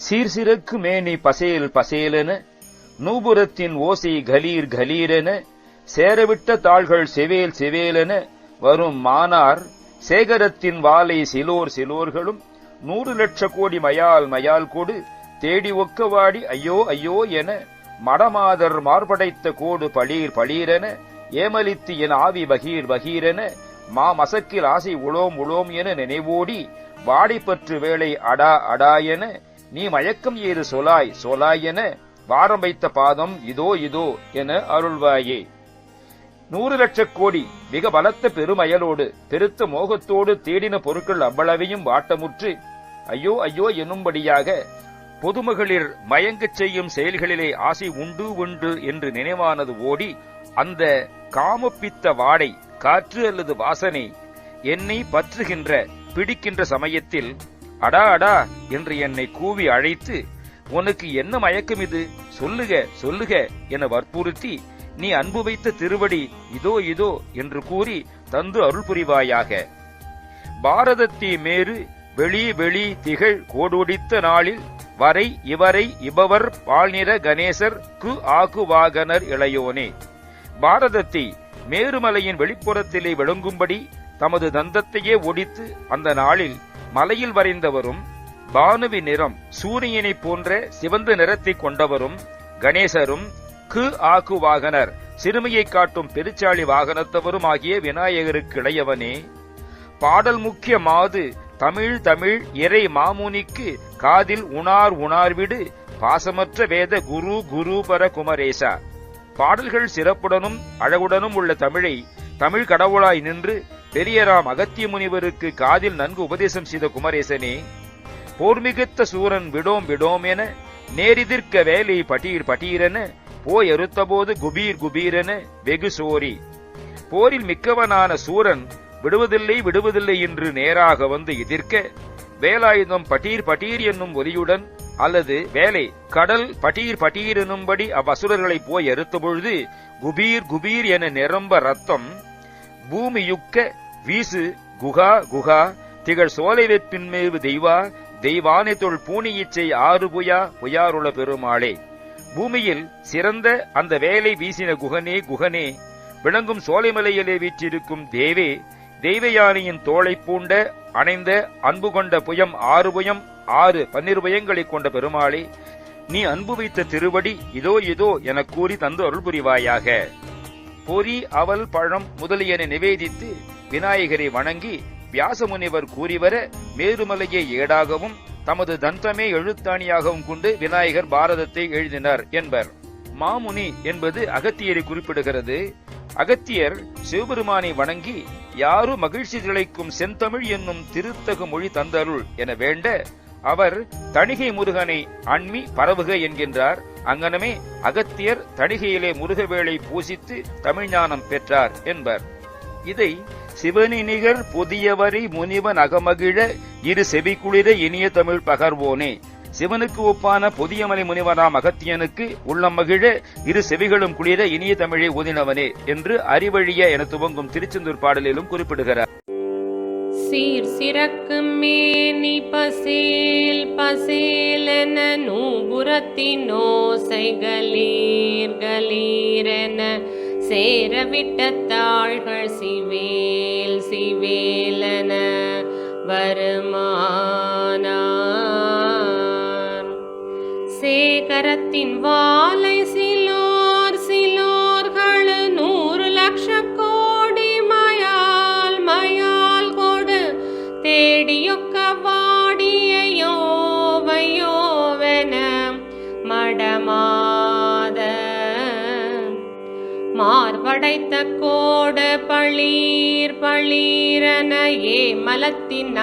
சீர்சிறக்கு மேனி பசேல் பசேலென நூபுரத்தின் ஓசை கலீர் கலீரென சேரவிட்ட தாள்கள் செவேல் செவேலென வரும் மானார் சேகரத்தின் வாலை சிலோர் சிலோர்களும் நூறு லட்ச கோடி மயால் மயால் கொடு தேடி ஒக்கவாடி ஐயோ ஐயோ என மடமாதர் மார்படைத்த கோடு பளீர் பளீரென ஏமலித்து என் ஆவி பகீர் பகீரென மா மசக்கில் ஆசை உளோம் உளோம் என நினைவோடி வாடிப்பற்று வேளை அடா அடா என நீ மயக்கம் ஏறு சொலாய் சொலாய் என வாரம் வைத்த பாதம் இதோ இதோ என அருள்வாயே. நூறு லட்சக் கோடி மிக பலத்த பெருமயலோடு பெருத்த மோகத்தோடு தேடின பொருட்கள் அவ்வளவையும் வாட்டமுற்று ஐயோ ஐயோ என்னும்படியாக பொதுமகளிர் மயங்கச் செய்யும் செயல்களிலே ஆசை உண்டு உண்டு என்று நினைவானது ஓடி அந்த காமப்பித்த வாடை காற்று அல்லது வாசனை என்னை பற்றுகின்ற பிடிக்கின்ற சமயத்தில் அடா அடா என்று என்னை கூவி அழைத்து உனக்கு என்ன மயக்கம் இது சொல்லுக சொல்லுக என வற்புறுத்தி நீ அன்பு வைத்த திருவடி இதோ இதோ என்று கூறி தந்து அருள் புரிவாயாக. பாரதத்தீ மேரு வெளி வெளி திகழ் கோடொடித்த நாளில் வரை இவரை இபவர் பால்நிற கணேசர் கு ஆகுவாகனர் இளையோனே. பாரதத்தை மேருமலையின் வெளிப்புறத்திலே விளங்கும்படி தமது தந்தத்தையே ஒடித்து அந்த நாளில் மலையில் வரைந்தவரும் பானுவி நிறம் சூரியனைப் போன்ற சிவந்த நிறத்தை கொண்டவரும் கணேசரும் கு ஆகு வாகனர். சிறுமியை காட்டும் பெருச்சாளி வாகனத்தவரும் ஆகிய விநாயகருக்கு இளையவனே. பாடல் முக்கிய மாது தமிழ் தமிழ் இறை மாமுனிக்கு காதில் உணார் உணார்விடு பாசமற்ற வேத குரு குரு பர குமரேசா. பாடல்கள் சிறப்புடனும் அழகுடனும் உள்ள தமிழை தமிழ் கடவுளாய் நின்று பெரியராம் அகத்திய முனிவருக்கு காதில் நன்கு உபதேசம் செய்த குமரேசனே. போர்மிகுத்த சூரன் விடோம் விடோம் என நேரிதிர்க்க வேலை பட்டீர் பட்டீரென போய் அறுத்தபோது குபீர் குபீரென வெகு சோரி. போரில் மிக்கவனான சூரன் விடுவதில்லை விடுவதில்லை என்று நேராக வந்து எதிர்க்க வேலாயுதம் பட்டீர் பட்டீர் என்னும் ஒலியுடன் அல்லது வேலை கடல் பட்டீர் பட்டீர் எனும்படி அவ்வசுரர்களை போய் எறுத்த பொழுது குபீர் குபீர் என நிரம்ப ரத்தம் பூமியுக்க வீசு குகா குகா திகழ் சோலை வெப்பின்மேவு தெய்வா தெய்வானை தொல் பூனியிச்சை ஆறு புயா புயாருள பெருமாளே. பூமியில் சிறந்த அந்த வேலை வீசின குகனே குகனே விளங்கும் சோலைமலையிலே வீற்றிருக்கும் தேவே தெய்வயானியின் தோளை பூண்ட அணைந்த அன்பு கொண்ட புயம் ஆறு புயம் ஆறு பன்னிரு புயங்களைக் கொண்ட பெருமாளே நீ அன்பு வைத்த திருவடி இதோ இதோ என கூறி தந்து அருள் புரிவாயாக. பொறி அவல் பழம் முதலியன நிவேதித்து விநாயகரை வணங்கி வியாசமுனிவர் கூறிவர மேருமலையை ஏடாகவும் தமது தந்தமே எழுத்தாணியாகவும் கொண்டு விநாயகர் பாரதத்தை எழுதினார் என்பர். மாமுனி என்பது அகத்தியரை குறிப்பிடுகிறது. அகத்தியர் சிவபெருமானை வணங்கி யாரு மகிழ்ச்சி திளைக்கும் செந்தமிழ் என்னும் திருத்தகு மொழி தந்தருள் என வேண்ட அவர் தணிகை முருகனை அண்மி பரவுக என்கின்றார். அங்கனமே அகத்தியர் தணிகையிலே முருகவேளை பூசித்து தமிழ்ஞானம் பெற்றார் என்பர். இதை சிவனி புதியவரி முனிவன் அகமகிழ இரு செவிக்குளிர இனிய தமிழ் பகர்வோனே. சிவனுக்கு ஒப்பான புதியமலை முனிவனாம் அகத்தியனுக்கு உள்ளம் மகிழ இரு செவிகளும் குளிர இனிய தமிழை ஓதினவனே என்று அறிவழிய என துவங்கும் திருச்செந்தூர் பாடலிலும் குறிப்பிடுகிறார். சீர் சிறக்கும் மேனி பசேல் பசேலென நூபுரத்தின் சேரவிட்ட தாள்கள் சிவே சிவேலென வருமானார். சேகரத்தின் வா படைத்த கோடு பளீர் பளீரன ஏ மலத்தின்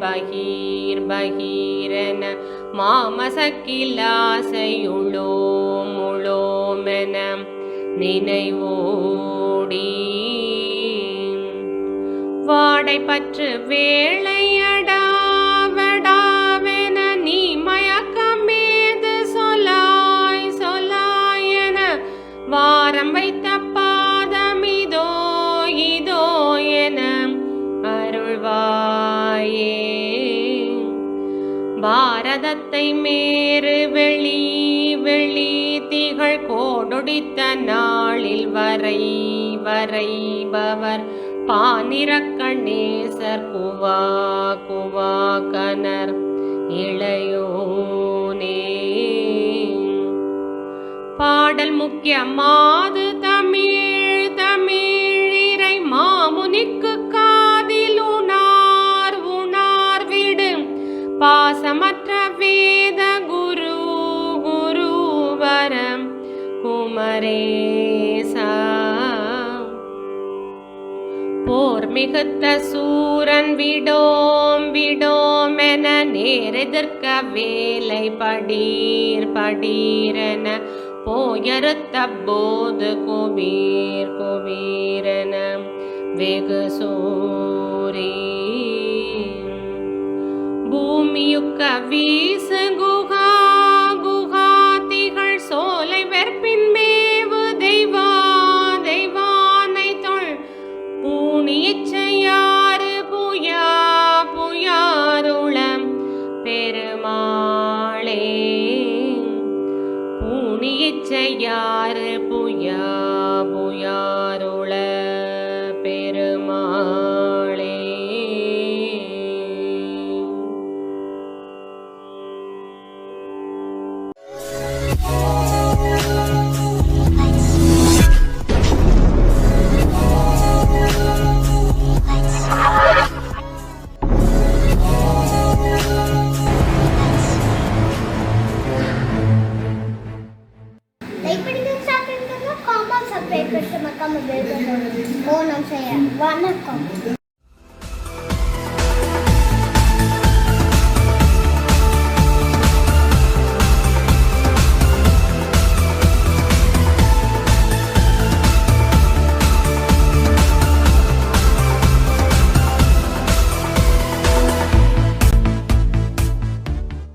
பகீர் பகீரன மாமசக்கிலாசையுளோம் உளோமென நினைவோடி வாடை பற்று வேளை பரதத்தை மேறு வெளி வெளி திகழ் கோடொடித்த நாளில் வரை வரைபவர் பானிரக்கணேசர் குவா குவா கனர் இளையோனே. பாடல் முக்கியமாது மிகுத்த சூரன் விடோம் விடோம் என நேரெதிர்க்க வேலை படீர் படீரென போயறுத்த போது குபீர் குபீரென வெகு சூரே பூமியுக்க வீசு இச்சையாறு புயா புயாருள. மறக்காமல் பெல் பட்டன் ஓ நான் செய்ய வணக்கம்